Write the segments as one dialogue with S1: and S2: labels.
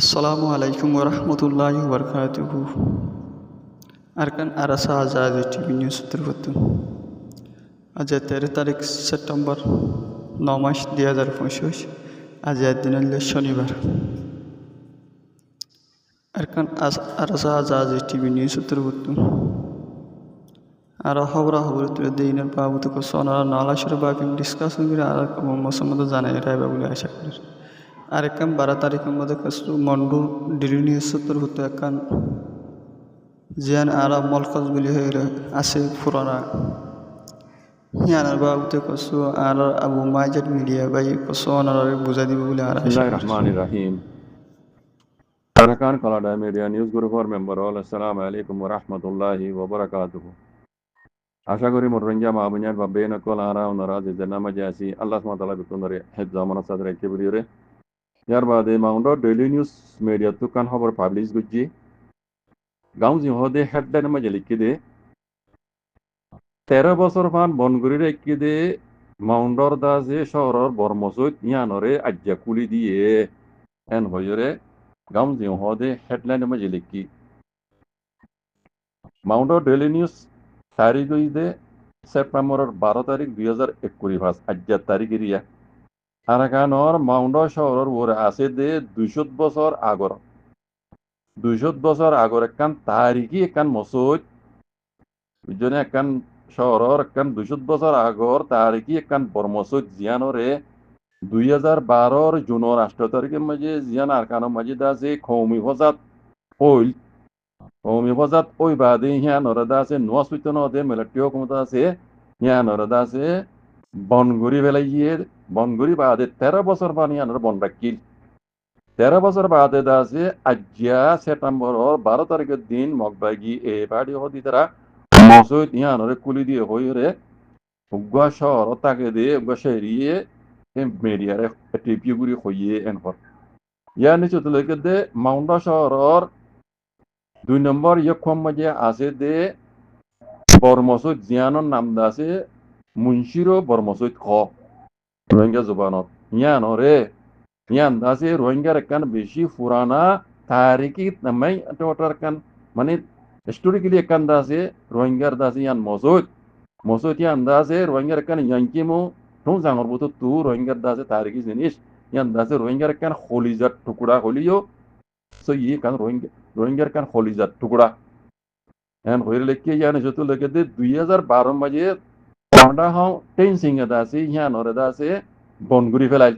S1: আসসালামু আলাইকুম ওরহমতুল্লাহ বরকাতুহু আরকান আরাসা আজাদ টিভি নিউজ উত্তরবর্তী আজ তেরো তারিখ সেপ্টেম্বর ন মাস দুই হাজার পঁচিশ, আজ দিন হল শনিবার। আরকান আরাসা আজাদ টিভি নিউজ উত্তরবর্তী আর খবরা খবর তুলে দিনের বাবু তো সোনারা নলাশর বাকি ডিসকাশন করে আর মৌসুম জানাই রায়বা বলে আশা করি। আরেকান বারো তারিখের মধ্যে কাছু মন্ডু ডিলি নিউজ সত্তর হতো একান। জিয়ান আরা মলকজ বলি হয়ে আছে পুরানা হিয়ানার বাবুতে কসু আর আবু মাইজার মিডিয়া বাই কসু অনারে বুঝাই দিব বলে আর
S2: আরাকান কানাডা মিডিয়া নিউজ গ্রুপের মেম্বার অল আসসালামু আলাইকুম ওয়া রাহমাতুল্লাহি ওয়া বারাকাতুহু আশা করি মরঞ্জা মাবুনিয়ার বাবে নকল আরা ওনারা যে নামাজে আছি, আল্লাহ সুবহানাহু ওয়া তাআলা বিকুনরে হেফজা মানা ইয়ার বাদে মাউন্ট ডেইলি নিউজ মিডিয়া তুকান খবর পাবলিশ গুজি গাঁও জিহদে হেডলাইন মাঝে লিখি দে। তেরো বছর ফান বনগুড়ির একি দে। মাউন্ডর দাসে শহরের বর্মসৈত ইয়ানরে আজ্জা কুলি দিয়ে। এন হইরে গাঁও জিহদে হেডলাইন মাঝে লিখি। মাউন্ট ডেইলি নিউজ তারিখ দে। সেপ্টেম্বরের বারো তারিখ দুই হাজার একুশ পাঁচ আজ্জার তারিখ এরিয়া আরাকানর মাউন্ড শহরের ওরে আছে দে দুইশত বছর আগর। দুইশত বছর আগর একখান তারিখি, একখান মসজিদ। বুঝছনে? একখান শহরের একখান দুইশত বছর আগর তারিখি, একখান বড় মসজিদ জিয়ানরে দুই হাজার বারোর জুনের আঠারো তারিখের মাঝে জিয়ান আরকানোর মাঝে আছে খৌমি হজাত ওইল খৌমি হজাত ওই বাদে হিয়া নরদা আছে নোয়া সুইত নদে মিলিটারি ক্ষমতা আছে। হিয়া নরদা আছে বনগুড়ি বেলাইয়ে বনগুড়ি বাদে তেরো বছর বানিয়ানোর বন রাখিল তেরো বছর বাদে আছে আজিয়া সেপ্টেম্বরের বারো তারিখের দিন মগবাগি এ বাড়ি হদি তারা মসজিদ ইয়ানোরে কুলি দিয়ে হইরে উগুয়া শহর তাকে দিয়ে উগুয়া শহরিয়ে মেডিয়ারে টিপি গুড়ি হইয়ে এনকর ইয়ার নিচে তুলে দে মাউন্ডা শহরের দুই নম্বর ইয়ক্ষম মাঝে আছে দে বর্মসুদ জিয়ানোর নাম আছে মুন্সিরো বর্মসুদ খ রোহিঙ্গা জবানত ইয়ানরে ইয়ান আছে রোহিঙ্গার একখান বেশি পুরানা তারিখি নামাই ওটার একখান মানে হিস্টোরিক্যালি একখান দা আছে রোহিঙ্গার দা আছে ইয়ান মসুদ মসুদ ইয়ান দা আছে রোহিঙ্গার একখান ইয়াঙ্কিমো টুং জাঙর বুতো তু রোহিঙ্গার দা আছে তারিখি জিনিস ইয়ান দা আছে রোহিঙ্গার একখান হলিজার টুকুরা হলিও সো ইয়ে কান রোহিঙ্গা রোহিঙ্গার কান হলিজার টুকুরা এন হইরে লেখকে ইয়ান যত দে দুই হাজার বারো মাঝে পাউন্ডা হাও টেন সিং দা আছে ইয়ান ওরে আছে বনগুড়ি ফেলাই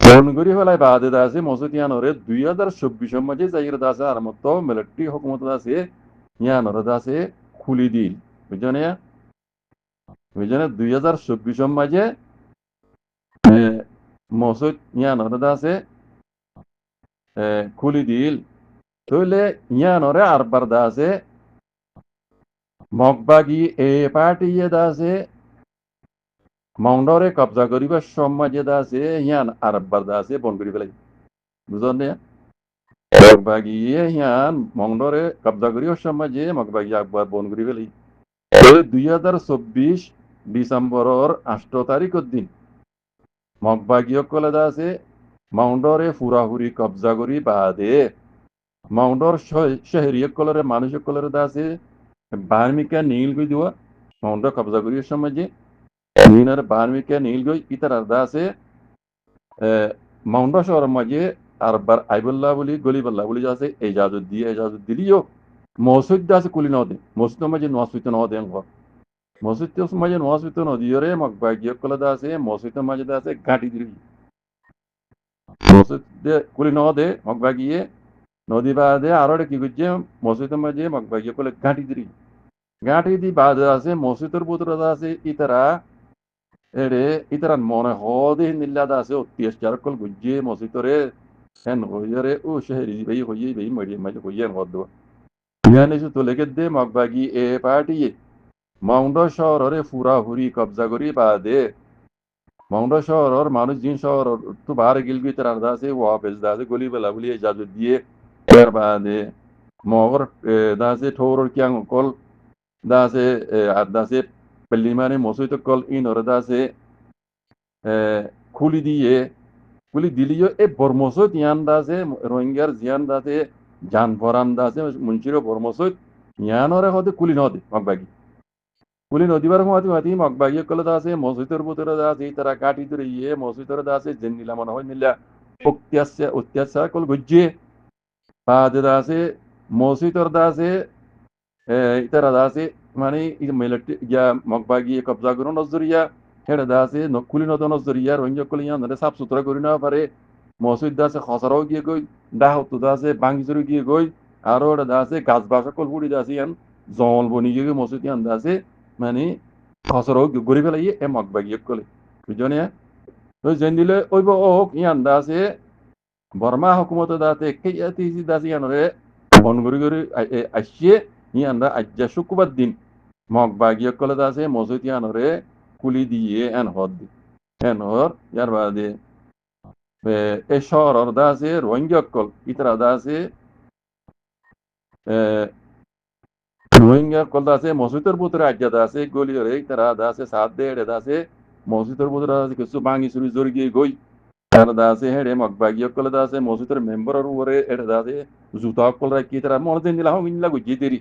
S2: বনগুড়ি ফেলাই বাদে দা আছে মসুদ ইয়ান ওরে দুই হাজার চব্বিশ মাঝে জায়গার দা আছে আর মতো মিলিটারি হকুমত দা আছে ওরে আছে খুলি দিল বুঝছনে বুঝছনে দুই হাজার চব্বিশ মাঝে মসুদ ইয়ান ওরে দা আছে খুলি দিল তইলে ইয়ানরে আরবার দা আছে মগবাগি এ পার্টি আছে মাউন্ডরে কবজা করিবার সমাজে দা আছে ইয়ান আরবার দা আছে বন করি পেলাই বুঝলেন না? মগবাগি ইয়ান মাউন্ডরে কবজা করিবার সমাজে মগবাগি আকবর বন করি পেলাই দুই হাজার চব্বিশ ডিসেম্বরের আষ্ট তারিখের দিন মগবাগীয় কলে দা আছে মাউন্ডরে ফুরাহুরি কবজা করি বাদে মাউন্ডর শহরীয় কলরে মানুষ কলরে দা আছে বার্মিকা নীল গই দিওয়া মাউন্ডর কবজা করি সমাজে নীলের বার্মিকা নীল গই ইতার দা আছে মাউন্ড শহর মাঝে আর বার আইবুল্লাহ বলি গলিবল্লাহ বলি আছে এজাজত দিয়ে এজাজত দিলিও মসজিদ আছে কুলি নদে মসজিদের মাঝে নোয়াসুইতে নদে ঘর মসজিদের মাঝে নোয়াসুইতে নদীরে মগবাগীয় কলে দা আছে মসজিদের মাঝে দা আছে ঘাটি দিলি মসজিদে কুলি নদে মগবাগিয়ে নদী বাদে আরও কি করছে মসজিদের মাঝে মগবাগিয়ে কলে ঘাটি দিলি দি বাদে আছে মসজিদের ভিতর আছে ইতারা এরে ইতারা মনে হদে নিল্লাদা আছে অত্যাচার কল গুজে মসজিদরে হেন হইরে ও শহরি বেই হইয়ে বেই মরিয়ে মাঝে হইয়ে হদ ইয়ানি সুতো লেগে দে মগবাগি এ পার্টি মাউন্ড শহরে ফুরা ফুরি কবজা করি বাদে মাউন্ড শহরের মানুষ জিন শহর তো বাহার গিলবি তার দাসে ওয়াপেস দাসে গলি বেলা বলি ইজাজত দিয়ে এর বাদে মগর দাসে ঠোরর কিয়াং কল দাসে খুলি দিয়ে খুলি দিলিও এ বর্মসত ইয়ান দাসে রোহিঙ্গার জিয়ান দাসে জান ভরান দাসে মুন্সির বর্মসত ইয়ানরে হতে কুলি নদী মগবাগি কুলি নদীবার সময়ত মাতি মগবাগি কলে দাসে মসজিদের ভিতরে দাসে তারা কাটি ধরে ইয়ে মসজিদের দাসে ইতারা দাসে মানে মিলিটারি ইয়া মগবাগি কবজা করুন নজরিয়া হেডে দাসে কুলি নদ নজরিয়া রোহিঙ্গা কলি ইয়ান সাফ সুতরা করি না পারে মসজিদ দাসে খসরাও গিয়ে গই ডাহতো দাসে বাঙ্গিজুরি গিয়ে গই আরও ওটা দাসে গাছ বাসা কল ফুড়ি দাসে ইয়ান জল বনি গিয়ে মসজিদ ইয়ান দাসে মানে খসরাও গড়ি ফেলাই এ মগবাগি কলে বুঝনে তো যেন দিলে ওইব ওক ইয়ান দাসে বর্মা হুকুমত দাতে কেয়াতি দাসে ইয়ানরে বন গড়ি গড়ি আসছে ইয়ান দা আজ্জা শুক্রবার দিন মগবাগি কলে দাসে মসজিদ ইয়ানরে কুলি দিয়ে এন হদ দি এন হর ইয়ার বাদে এ শহর দাসে রোহিঙ্গা কল ইতরা দাসে রোহিঙ্গা কল দাসে মসজিদের ভিতরে আজ্জা দাসে গলিয়রে তারা দাসে সাত দে এড়ে দাসে মসজিদের ভিতরে দাসে কিছু ভাঙি চুরি জোর গিয়ে গই তার দাসে হেড়ে মগবাগি কল দাসে মসজিদের উপরে এড়ে দাসে জুতা কল রাখি তারা মনে দিন দিলা হোক ইনলা গুজি দেরি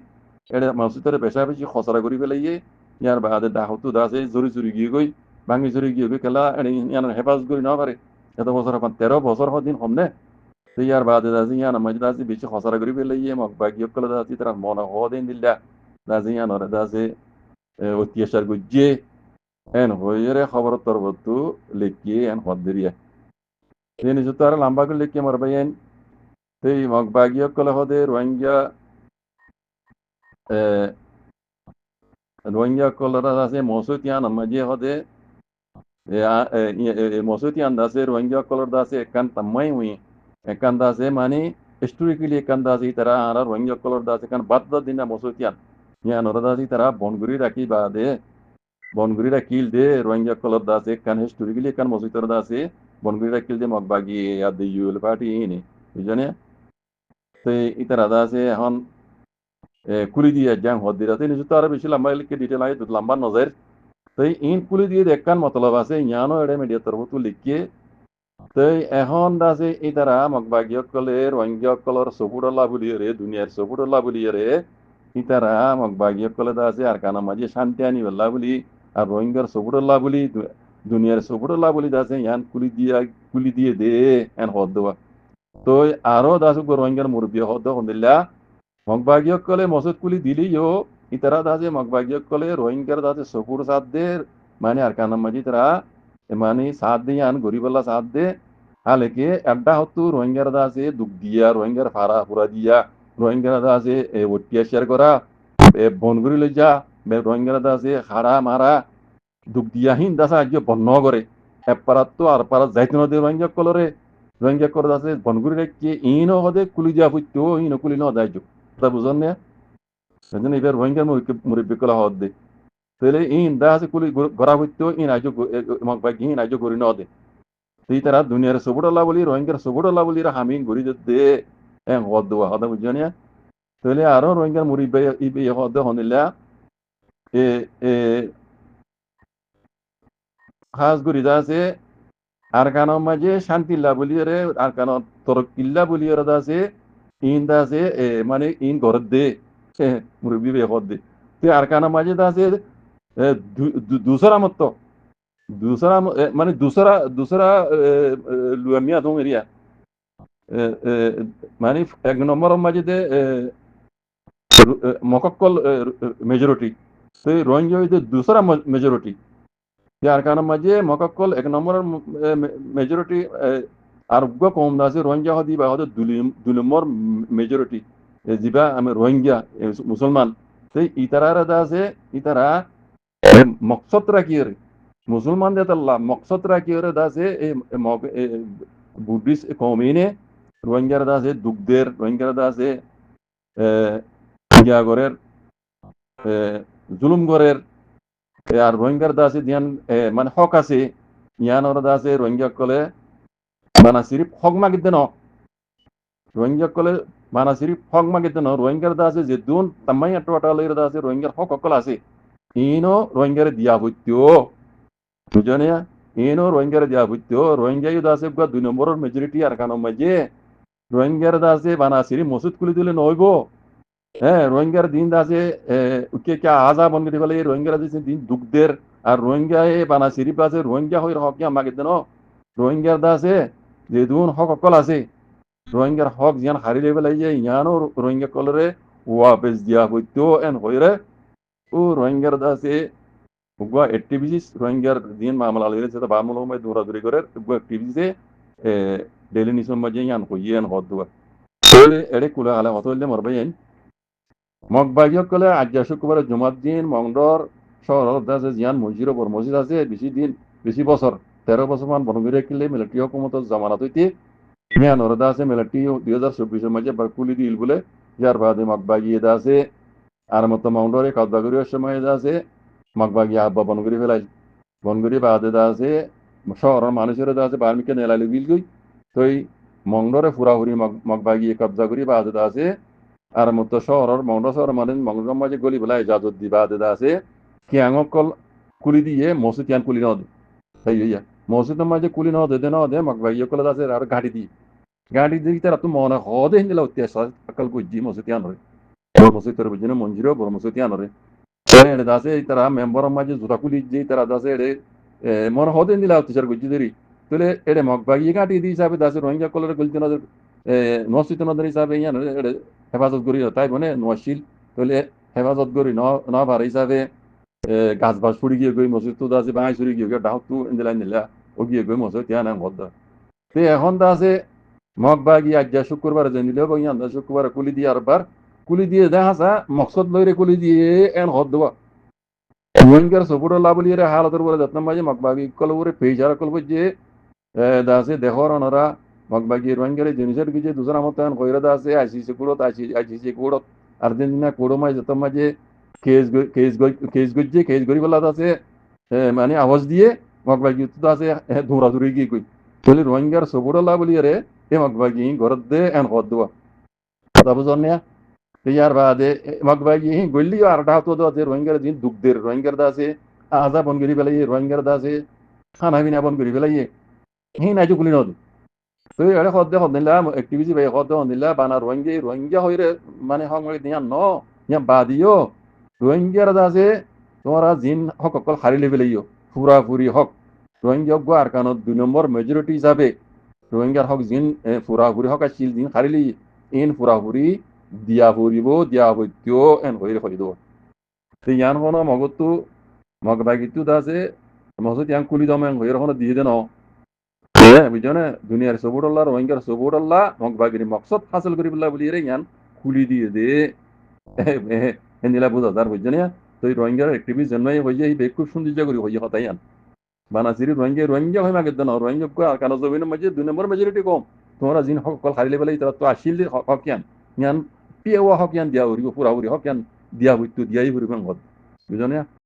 S2: এড়ে মসজিদের বেশা বেশি খসরা করি ফেলাইয়ে ইয়ার বাদে দাহতু দাসে জোরি জোরি গিয়ে গই ভাঙি চুরি গিয়ে গই খেলা ইয়ার হেফাজত করি না পারে এত বছর এখন তেরো বছর দিন হমনে? তো ইয়ার বাদে দাসি ইয়ার মাঝে দাসি বেশি খসরা করি ফেলাইয়ে মগবাগি কল দাসি তারা মনে হ দিন দিলা দাসি ইয়ানরে দাসে অত্যাচার গুজিয়ে এন হইরে খবর তরবতু লেখিয়ে এন হদ্দিরিয়া নিজে তো আর লম্বা করে লেখিয়ে এন। সেই মগবাগি কলে হদে রোহিঙ্গা রোহিঙ্গা কলরা আছে মসুতিয়ান মাঝে হদে মসুতিয়ান দাসে রোহিঙ্গা কলর দাসে একান তাম্মাই হুই একান দাসে মানে হিস্টোরিক্যালি একান দাসে তারা আর রোহিঙ্গা কলর দাসে কান বাদ দিনা মসুতিয়ান ইয়া নরদাসি তারা বনগুড়ি রাখি বা দে বনগুড়ি রাখিল দে রোহিঙ্গা কলর দাসে কান হিস্টোরিক্যালি একান মসুতর দাসে তো দাসে কুলি দিয়ে যাং হদ দিয়ে তাই নিজে তো আর বেশি লম্বা লিখে ডিটেল আয় লম্বা নজর। তো ইন কুলি দিয়ে দেখান মতলব আছে ইয়ানো এড়ে মিডিয়া তরফতো লিখিয়ে তো এখন দাসে এই তারা মগবাগিয়ক কলে রোহিঙ্গা কলর সপুরল্লা বলিয়ে রে দুনিয়ার সপুরল্লা বলিয়ে রে ই তারা মগবাগিয়ক কলে দাসে আর কানা মাঝে শান্তি আনি বল্লা বলি, আর রোহিঙ্গার সপুরল্লা বলি দুনিয়ার সপুরল্লা বলি দাসে ইয়ান কুলি দিয়া, কুলি দিয়ে দে, এন হদ দেওয়া। তো আরও দাসুক রোহিঙ্গার মুরব্বী হদ হন্দিল্লা মগবাগিয়ক কলে মসুদ কুলি দিলিও ইতারা দাসে মগবাগিয়ক কলে রোহিঙ্গার দাসে সপুর সাথ দে মানে আর কানা মাঝি তারা মানে সাথ দিয়ে আন গরিবল্লা সাথ দে হালেকে একটা হতো রোহিঙ্গার দাসে দুঃখ দিয়া রোহিঙ্গার ফারা ফুরা দিয়া রোহিঙ্গার দাসে অত্যাচার করা বনগুড়ি লৈ যা রোহিঙ্গার দাসে হারা মারা দুঃখ দিয়াহীন দাসা আজ বন্ধ করে এপারাত তো আর পারাত যাইতে নদী রোহিঙ্গা কলরে রোহিঙ্গা কর দাসে বনগুড়ি রেখে ইনো হদে কুলি দিয়া ফুটতো ইনো কুলি ন যাইছো তা বুঝন না সেজন্য এবার রোহিঙ্গার মুরব্বী কলা হদ দে তাহলে ইন দা আছে কুলি গড়া ফুটতো ইন আইজো মগবাগি ইন আইজো গড়ি ন দে সেই তারা দুনিয়ার সবুডল্লা বলি রোহিঙ্গার সবুডল্লা বলি হামি ঘুরি দে হ্যাঁ হদ দেওয়া হদা বুঝছ না তাহলে আরও রোহিঙ্গার মুরব্বী ইবে হদ হনিলা এ এ খাস করি আছে আর কানো মাঝে শান্তিল্লা বলিয়ারে আর কানো তরকিল্লা বলিয়ারে আছে این دازه من این گرد ده مربی به خود ده تی ارکان ماجد دازه دوسرا متو دوسرا من دوسرا دوسرا لومیا دو مریا মানে এক নম্বর মাঝেতে মকক্কল মেজরিটি সেই রোহিঙ্গা হইতে দুসরা মেজরিটি যার কারণে মাঝে মকক্কল এক নম্বর মেজরিটি আর উগ্র কম আছে রোহিঙ্গা হদি বা হতে দুই নম্বর মেজরিটি যিবা আমি রোহিঙ্গা মুসলমান সেই ইতারা আছে ইতারা মকসদ রাখিয়ে মুসলমান দেতাল্লাহ মকসদ রাখিয়ে দাসে বুদ্ধিস্ট কমিনে রোহিঙ্গার দাসে দুগ্ধের রোহিঙ্গার দাসে ইয়াগরের জুলুম গরের এ, আর রোহিঙ্গার দাসে দিয়ান এ, মানে হক আছে। ইয়ানোর দাসে রোহিঙ্গা কলে মানা সিরিপ হক মাগিতে ন রোহিঙ্গা কলে মানা সিরিপ হক মাগিতে ন রোহিঙ্গার দাসে যে দুন তামাই আটওয়াটালের দাসে রোহিঙ্গার হক অকল আছে। ইনো রোহিঙ্গার দিয়া হইতো বুঝনে ইনো রোহিঙ্গার দিয়া হইতো রোহিঙ্গা ইউ দাসে গা দুই নম্বরের মেজরিটি আর কানো মাঝে রোহিঙ্গার দাসে বানা সিরি মসুদ খুলি দিলে নইব হ্যাঁ রোহিঙ্গার দিন দাসে উকে কে আজা বন করে বলে রোহিঙ্গার দিন দিন দুঃখদের আর রোহিঙ্গা এ বানা সিরি পাশে রোহিঙ্গা হই হক মাগে দেন রোহিঙ্গার দাসে যে দুন হক অকল আছে। রোহিঙ্গার হক জিয়ান হারিলে বেলাই যে ইয়ানো রোহিঙ্গা কলরে ওয়াপেস দিয়া হইতো এন হইরে। ও রোহিঙ্গার দাসে উগা অ্যাক্টিভিটিস রোহিঙ্গার দিন মামলা লইরে সেটা বামুল মে দৌড়াদৌড়ি করে উগা অ্যাক্টিভিটিসে ডেলি নিসম মাঝে ইয়ান হইয়েন হদ দুয়া এড়ে কুলা আলা হত হইলে মরবাইন মগবাগিয়ক কলে আজ্ঞা শুক্রবার জুমার দিন মংডর শহর আছে জিয়ান মসজিদ বড় মসজিদ আছে, বেশি দিন, বেশি বছর। তেরো বছর মান বনগিরে কিনলে মিলিটারি হকুমতর জামানত হইতে মিয়ান ওরদা আছে মিলিটারি দুই হাজার চব্বিশের মাঝে কুলি দিল বলে। যার বাদে মগবাগি এদা আছে আর মতো মাউন্ডরে কাদবাগুড়ির সময় এদা আছে মগবাগি আব্বা বনগুড়ি ফেলাই বনগুড়ি বাদে দা আছে শহরের মানুষের দা আছে বার্মিকে নেলালি বিল গই তই মংডরে ফুরাহুরি মগবাগি কবজা করি বাদে দা আছে আর মতো শহরের মংড শহরের মানে মংডর মাঝে গলি বেলা ইজাজত দি বাদে দা আছে। কিয়াঙকল কুলি দিয়ে মসজিদ ইয়ান কুলি নদে। তাই ইয়া মসজিদের মাঝে কুলি নদে দে নদে মগবাগি কলে আছে, আর গাড়ি দি। গাড়ি দি তারা তো মনে হদে হিন্দিলা উত্যাস অকল গুজি মসজিদ ইয়ান রে মসজিদ তোর বুঝিনে মঞ্জিরো, বড় মসজিদ ইয়ান রে এড়ে দাসে তারা মেম্বর মাঝে জুতা কুলি যে তারা দাসে এড়ে মনে হদে হিন্দিলা উত্যাস গুজি দেরি। তাহলে এড়ে মগবাগি গাড়ি দি হিসাবে দাসে রোহিঙ্গা কলের গলতি নজর নসিত নজর হিসাবে ইয়ান এড়ে হেফাজত করি, তাই মানে নশিল তাহলে হেফাজত করি, ন ভার হিসাবে গাছ বাস ফুড়ি গিয়ে গই, মসজিদ তো আছে, বাঙাই চুরি গিয়ে ডাহ তু ইন্দিলা নিলা ও গিয়ে গই মসজিদ তিয়া নাম হদ্দা তে এখন দা আছে মগ বাগি আজ্ঞা শুক্রবার যে নিলে বই আন্দা শুক্রবার কুলি দিয়ে আরবার কুলি দিয়ে দেখা সা মকসদ লইরে কুলি দিয়ে এন হদ দেওয়া রোহিঙ্গার সবুর লাভলি রে বলে যত্ন মাঝে মগবাগি কল উপরে পেজার কল যে দাসে দেহর অনরা মগবাগি রোহিঙ্গার জিনিসের কিছু দুসরা মতো কইরা দা আছে আইসিসি কুড়ত আইসিসি কুড়ত আর্জেন্টিনা কুড়ো মাঝে যত মাঝে কেস কেস গজ্জে কেস গরি বলা আছে মানে আওয়াজ দিয়ে মগবাগি তো আছে ধুরি গিয়ে কই তাহলে রোহিঙ্গার সবুর লাভলি রে এ মগবাগি ঘরত দে এন হদ দেওয়া কথা বুঝন না ইয়ার বাদে মগবাগি গল্লি আর ডাহ তো দে রোহিঙ্গার দিন দুঃখদের রোহিঙ্গার দাসে আজা বন করি পেলাই রোহিঙ্গার দাসে খানা পিনা বন করি পেলাই হি নাই কুলি নদী তো এড়ে হদ নিলা একটিভিটি বাই হদ নিলা বানা রোহিঙ্গা রোহিঙ্গা হইরে মানে সংগে দিয়া ন ইয়া বাদিও রোহিঙ্গার দাসে তোমরা জিন অকল হারিলে পেলাইও ফুরা ফুরি হক রোহিঙ্গা গো আর কানত দুই নম্বর মেজরিটি হিসাবে রোহিঙ্গার হক জিন ফুরা ফুরি হক আছিল জিন হারিলি ইন ফুরা ফুরি দিয়া ফুরিব দিয়া হইতেও এন হইরে হই দেব তো ইয়ান হন মগতো মগ বাগিতু দাসে মগত ইয়ান কুলি দম এন হইরে হন দিয়ে দেন হ্যাঁ বুঝছ না দুনিয়ার সবুরল্লাহ রোহিঙ্গার সবুরল্লাহ মগ বাগিরি মকসদ হাসিল করি বললা বলি রে ইয়ান কুলি দিয়ে দে বুঝা তার বুঝছ না তো এই রোহিঙ্গার অ্যাক্টিভিস্ট জন্মাই হয়ে এই বেকুব খুব সৌন্দর্য করি হয়ে হতাই আন। বানাসিরি রোহিঙ্গা রোহিঙ্গা হয় মাগে দেন রোহিঙ্গা আর কানো জমিনের মাঝে দুই নম্বর মেজরিটি কম। তোমরা জিন হক কল হারিলে পেলাই তারা তো আসিল হক ইয়ান। পিয়া হক ইয়ান দিয়া উড়িব পুরা উড়ি হকিয়ান দিয়া হইতো, দিয়াই হরিব বুঝো না?